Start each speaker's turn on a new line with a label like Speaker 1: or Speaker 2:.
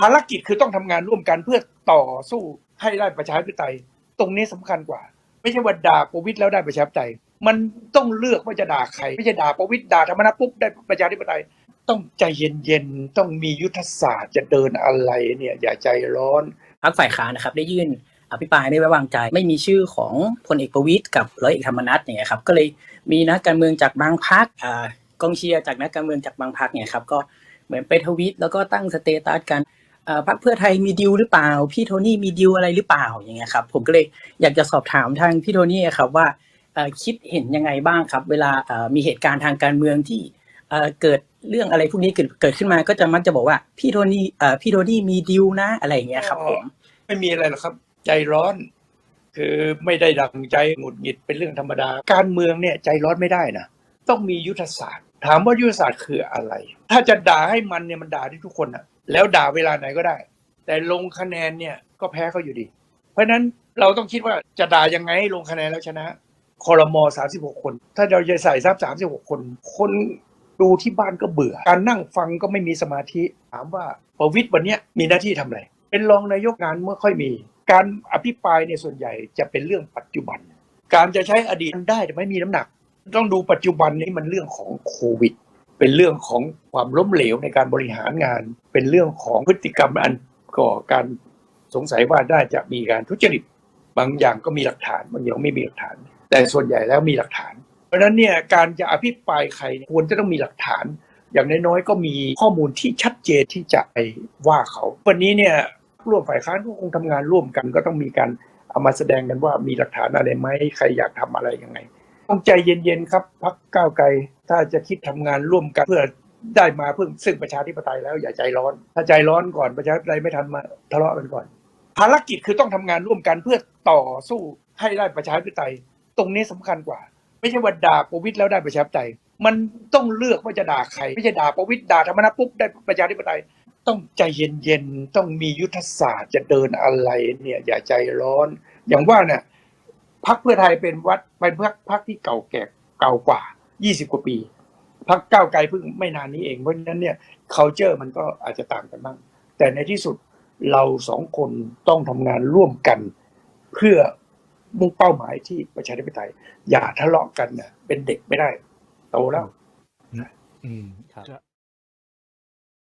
Speaker 1: ภารกิจคือต้องทำงานร่วมกันเพื่อต่อสู้ให้ได้ประชาธิปไตย ตรงนี้สำคัญกว่า ไม่ใช่ว่าด่าประวิตยแล้วได้ประชาธิปไตย มันต้องเลือกว่าจะด่าใคร ไม่ใช่ด่าประวิตยด่าธรรมนัฐปุ๊บได้ประชาธิปไตย ต้องใจเย็นๆต้องมียุทธศาสตร์จะเดินอะไรเนี่ย อย่าใจร้อน
Speaker 2: พรรคฝ่ายค้านนะครับ ได้ยื่นอภิปรายไม่ไว้วางใจ ไม่มีชื่อของพลเอกประวิตยกับร้อยเอกธรรมนัฐเนี่ยครับก็เลยมีนักการเมืองจากบางพรรคกองเชียร์จากนักการเมืองจากบางพรรคเนี่ยครับก็เหมือนไปทวิตแล้วก็ตั้งสเตตัสกัน พรรคเพื่อไทยมีดิวหรือเปล่า พี่โทนี่มีดิวอะไรหรือเปล่าอย่างเงี้ยครับผมก็เลยอยากจะสอบถามทางพี่โทนี่ครับว่าคิดเห็นยังไงบ้างครับ เวลามีเหตุการณ์ทางการเมืองที่เกิดเรื่องอะไรพวกนี้เกิดเกิดขึ้นมาก็จะมักจะบอกว่าพี่โทนี่พี่โทนี่มีดิวนะอะไรอย่างเงี้ยครับผม
Speaker 1: ไม่มีอะไรหรอกครับ ใจร้อน คือไม่ได้ดังใจหงุดหงิดเป็นเรื่องธรรมดา การเมืองเนี่ยใจร้อนไม่ได้นะต้องมียุทธศาสตร์ ถามว่ายุทธศาสตร์คืออะไร ถ้าจะด่าให้มันเนี่ยมันด่าได้ทุกคนอะ แล้วด่าเวลาไหนก็ได้ แต่ลงคะแนนเนี่ยก็แพ้เขาอยู่ดี เพราะฉะนั้นเราต้องคิดว่าจะด่ายังไงให้ลงคะแนนแล้วชนะคอรมอ36 คน ถ้าเราจะใส่ซับ36 คน คนดูที่บ้านก็เบื่อ การนั่งฟังก็ไม่มีสมาธิ ถามว่าประวิตยวันนี้มีหน้าที่ทำอะไร เป็นรองนายกงานเมื่อค่อยมี การอภิปรายในส่วนใหญ่จะเป็นเรื่องปัจจุบัน การจะใช้อดีตได้แต่ไม่มีน้ำหนัก ต้องดูปัจจุบันนี้มันเรื่องของโควิด เป็นเรื่องของความล้มเหลวในการบริหารงาน เป็นเรื่องของพฤติกรรมอันก่อการสงสัยว่าน่าจะมีการทุจริตบางอย่างก็มีหลักฐานบางอย่างไม่มีหลักฐาน แต่ส่วนใหญ่แล้วมีหลักฐาน เพราะฉะนั้นเนี่ยการจะอภิปรายใครควรจะต้องมีหลักฐาน อย่างน้อยๆก็มีข้อมูลที่ชัดเจนที่จะไปว่าเขา วันนี้เนี่ยร่วมฝ่ายค้านก็คงทำงานร่วมกันก็ต้องมีการเอามาแสดงกันว่ามีหลักฐานอะไรไหมใครอยากทำอะไรยังไง ต้องใจเย็นๆครับพักก้าวไกล ถ้าจะคิดทำงานร่วมกันเพื่อได้มาเพื่อซึ่งประชาธิปไตยแล้วอย่าใจร้อน ถ้าใจร้อนก่อนประชาธิปไตยไม่ทันมาทะเลาะกันก่อน ภารกิจคือต้องทำงานร่วมกันเพื่อต่อสู้ให้ได้ประชาธิปไตย ตรงนี้สำคัญกว่า ไม่ใช่ว่าด่าประวิตยแล้วได้ประชาธิปไตย มันต้องเลือกว่าจะด่าใคร ไม่ใช่ด่าประวิตยด่าธรรมนัฐปุ๊บได้ประชาธิปไตย ต้องใจเย็นๆต้องมียุทธศาสตร์จะเดินอะไรเนี่ยอย่าใจร้อน อย่างว่าเนี่ยพักเพื่อไทยเป็นวัดเป็นพักพักที่เก่าแก่เก่ากว่า ยี่สิบกว่าปีพักก้าวไกลเพิ่งไม่นานนี้เองเพราะฉะนั้นเนี่ย culture มันก็อาจจะต่างกันบ้างแต่ในที่สุดเราสองคนต้องทำงานร่วมกัน เพื่อมุ่งเป้าหมายที่ประชาธิปไตย อย่าทะเลาะกันนะเป็นเด็กไม่ได้ โตแล้ว
Speaker 3: อืมครับ